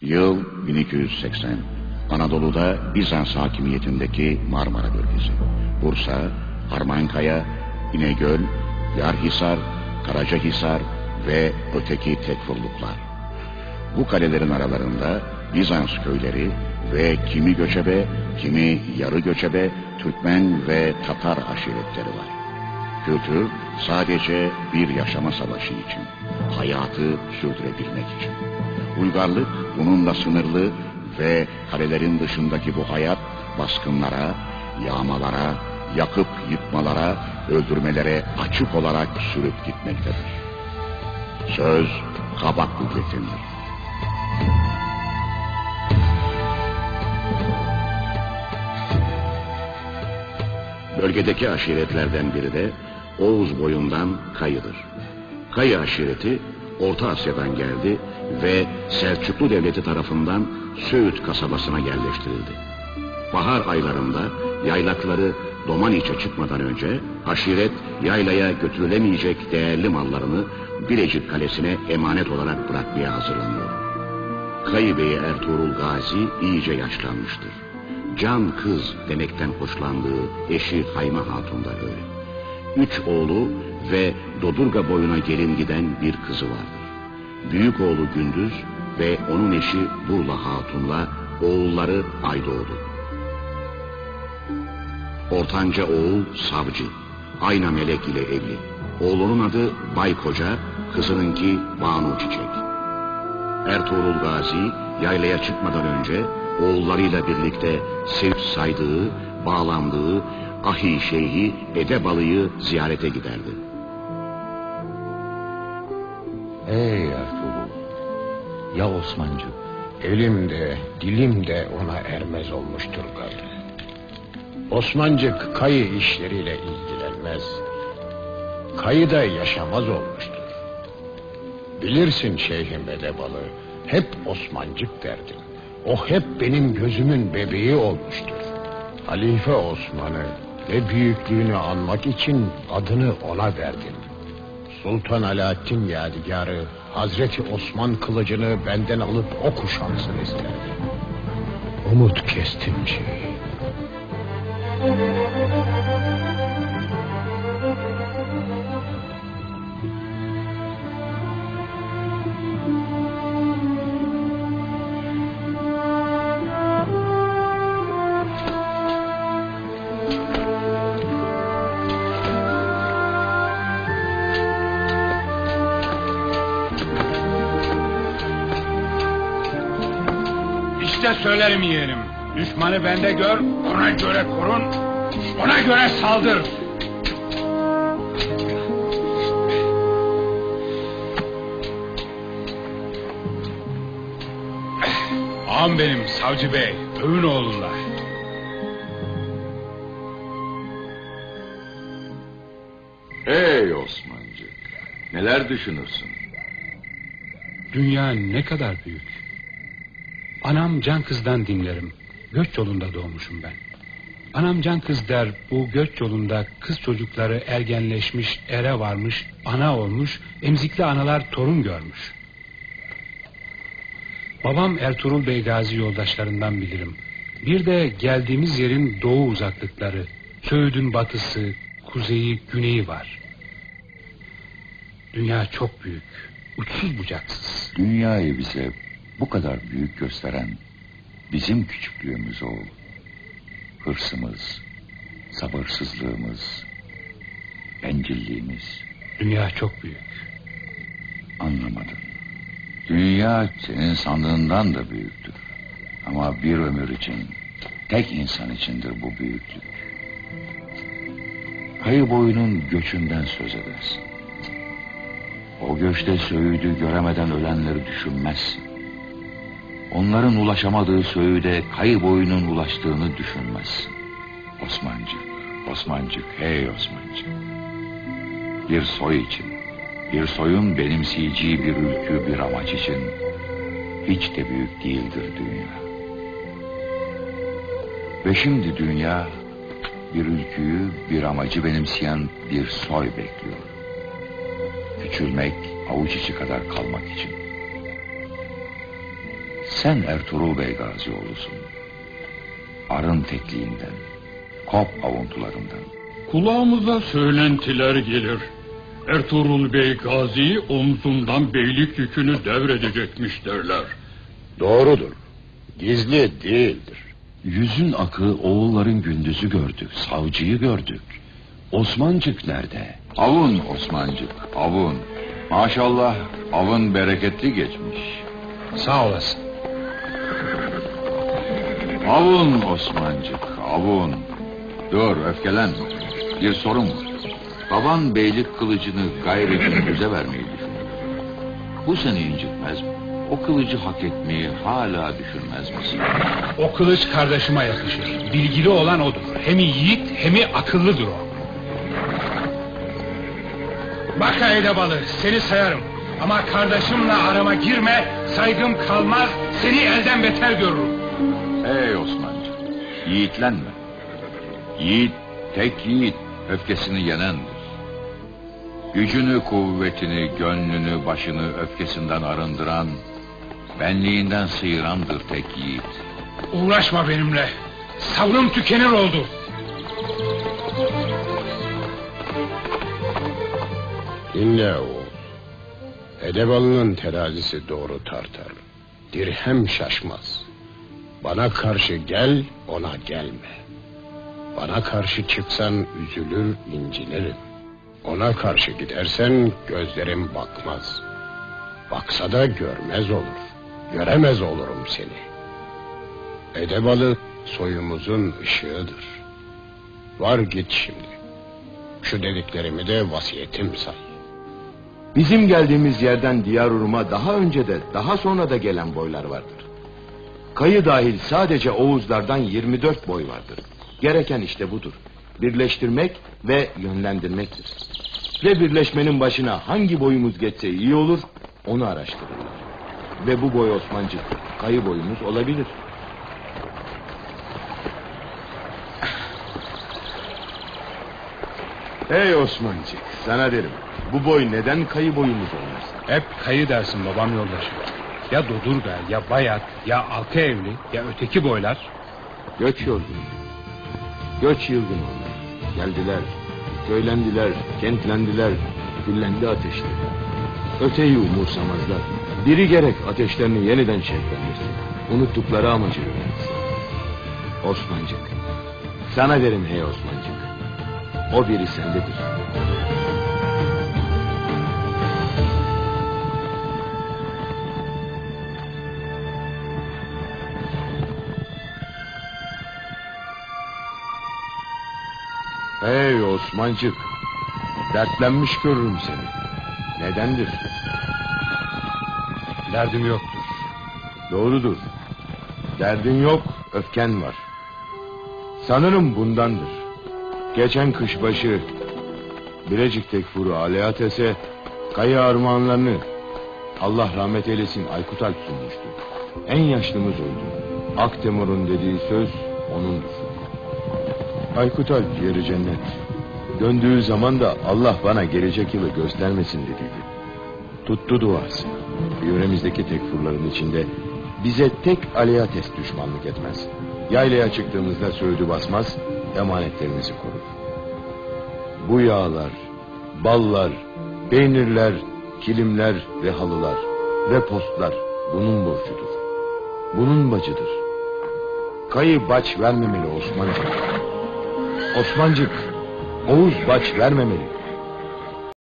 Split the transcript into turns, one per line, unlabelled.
Yıl 1280. Anadolu'da Bizans hakimiyetindeki Marmara bölgesi. Bursa, Harmankaya, İnegöl, Yarhisar, Karacahisar ve öteki tekfurluklar. Bu kalelerin aralarında Bizans köyleri ve kimi göçebe, kimi yarı göçebe Türkmen ve Tatar aşiretleri var. Kültür sadece bir yaşama savaşı için, hayatı sürdürebilmek için. Uygarlık bununla sınırlı ve kalelerin dışındaki bu hayat baskınlara, yağmalara, yakıp yıkmalara, öldürmelere açık olarak sürüp gitmektedir. Söz kabak kuvvetindir. Bölgedeki aşiretlerden biri de Oğuz boyundan Kayı'dır. Kayı aşireti Orta Asya'dan geldi ve Selçuklu Devleti tarafından Söğüt kasabasına yerleştirildi. Bahar aylarında yaylakları Domaniç'e çıkmadan önce aşiret yaylaya götürülemeyecek değerli mallarını Bilecik Kalesi'ne emanet olarak bırakmaya hazırlanıyor. Kayı Bey Ertuğrul Gazi iyice yaşlanmıştır. Can kız demekten hoşlandığı eşi Hayme Hatun da öyle. Üç oğlu ve Dodurga boyuna gelin giden bir kızı vardır. Büyük oğlu Gündüz ve onun eşi Burla Hatun'la oğulları Aydoğdu. Ortanca oğul Savcı, Ayna Melek ile evli. Oğlunun adı Bay Koca, kızınınki Banu Çiçek. Ertuğrul Gazi yaylaya çıkmadan önce oğullarıyla birlikte sevip saydığı, bağlandığı Ahi Şeyhi Edebalı'yı ziyarete giderdi.
Ey Ertuğrul, ya Osmancı, elimde, dilimde ona ermez olmuştur gayrı. Osmancık kayı işleriyle ilgilenmez. Kayıda yaşamaz olmuştur. Bilirsin Şeyhim Edebalı, hep Osmancık derdim. O hep benim gözümün bebeği olmuştur. Halife Osman'ı ve büyüklüğünü anmak için adını ona verdim. Sultan Alaaddin yadigarı Hazreti Osman kılıcını benden alıp o kuşansın isterdi. Umut kestim
İşte söylerim yeğenim. Düşmanı bende gör, ona göre korun, ona göre saldır. Ağam benim savcı bey, övün oğlunla.
Ey Osmancık, neler düşünürsün?
Dünya ne kadar büyük. Anam can kızdan dinlerim. Göç yolunda doğmuşum ben. Anam can kız der bu göç yolunda kız çocukları ergenleşmiş, ere varmış, ana olmuş, emzikli analar torun görmüş. Babam Ertuğrul Bey Gazi yoldaşlarından bilirim. Bir de geldiğimiz yerin doğu uzaklıkları, Söğüt'ün batısı, kuzeyi, güneyi var. Dünya çok büyük, uçsuz bucaksız.
Dünyayı bize bu kadar büyük gösteren bizim küçüklüğümüz o. Hırsımız, sabırsızlığımız, bencilliğimiz.
Dünya çok büyük.
Anlamadım. Dünya senin sandığından da büyüktür. Ama bir ömür için, tek insan içindir bu büyüklük. Kayı boyunun göçünden söz edersin. O göçte Söğüt'ü göremeden ölenleri düşünmezsin. Onların ulaşamadığı Söğüt'e kayı boyunun ulaştığını düşünmezsin. Osmancık, Osmancık, hey Osmancık. Bir soy için, bir soyun benimseyeceği bir ülkü bir amaç için hiç de büyük değildir dünya. Ve şimdi dünya bir ülküyü, bir amacı benimseyen bir soy bekliyor. Küçülmek, avuç içi kadar kalmak için. Sen Ertuğrul Bey Gazioğlu'sun. Arın tekliğinden, kop avuntularından.
Kulağımıza söylentiler gelir. Ertuğrul Bey Gazi omzundan beylik yükünü devredecekmiş derler.
Doğrudur. Gizli değildir.
Yüzün akı oğulların gündüzü gördük, savcıyı gördük. Osmancık nerede?
Avun Osmancık, avun. Maşallah avın bereketli geçmiş.
Sağ olasın.
Avun Osmancık, avun. Dur öfkelenme. Bir sorun var. Baban beylik kılıcını gayri gündüze vermeyi düşünüyor. Bu seni incitmez mi? O kılıcı hak etmeyi hala düşünmez misin?
O kılıç kardeşime yakışır. Bilgili olan odur. Hem yiğit hem akıllıdır o. Bak Aydabalı seni sayarım. Ama kardeşimle arama girme, saygım kalmaz, seni elden beter görürüm.
Ey Osmancık, yiğitlenme. Yiğit, tek yiğit, öfkesini yenendir. Gücünü, kuvvetini, gönlünü, başını öfkesinden arındıran, benliğinden sıyırandır tek yiğit.
Uğraşma benimle. Sabrım tükenir oldu.
Dinle oğul. Edebalı'nın terazisi doğru tartar. Dirhem şaşmaz. Bana karşı gel, ona gelme. Bana karşı çıksan üzülür, incinirim. Ona karşı gidersen gözlerim bakmaz. Baksa da görmez olur. Göremez olurum seni. Edebalı soyumuzun ışığıdır. Var git şimdi. Şu dediklerimi de vasiyetim say.
Bizim geldiğimiz yerden Diyarurum'a daha önce de daha sonra da gelen boylar vardır. Kayı dahil sadece Oğuzlardan 24 boy vardır. Gereken işte budur. Birleştirmek ve yönlendirmektir. Ve birleşmenin başına hangi boyumuz geçse iyi olur onu araştırırlar. Ve bu boy Osmancık kayı boyumuz olabilir. Hey Osmancık sana derim. Bu boy neden kayı boyumuz olmasın?
Hep kayı dersin babam yoldaşı. Ya Dodurga, ya Bayat, ya Alka Evli, ya öteki boylar.
Göç yorgunu. Göç yılgın onlar. Geldiler, köylendiler, kentlendiler, küllendi ateşleri. Öteyi umursamazlar. Biri gerek ateşlerini yeniden şevklendirsin. Unuttukları amacı öğrensin. Osmancık. Sana derim hey Osmancık. O biri sendedir. Hey Osmancık. Dertlenmiş görürüm seni. Nedendir?
Derdim yoktur.
Doğrudur. Derdin yok, öfken var. Sanırım bundandır. Geçen kış başı Bilecik Tekfuru Aleyates'e kayı armağanlarını Allah rahmet eylesin Aykut Alp sunmuştu. En yaşlımız öldü. Aktemur'un dediği söz onundur. Aykut Alp yeri cennet. Döndüğü zaman da Allah bana gelecek yılı göstermesin dediydi. Tuttu duası. Yöremizdeki tekfurların içinde bize tek Aliyates düşmanlık etmez. Yaylaya çıktığımızda söğüdü basmaz, emanetlerimizi korur. Bu yağlar, ballar, peynirler, kilimler ve halılar ve postlar bunun borcudur. Bunun bacıdır. Kayı baç vermemeli Osmancık. Osmancık, Oğuz baç vermemeli.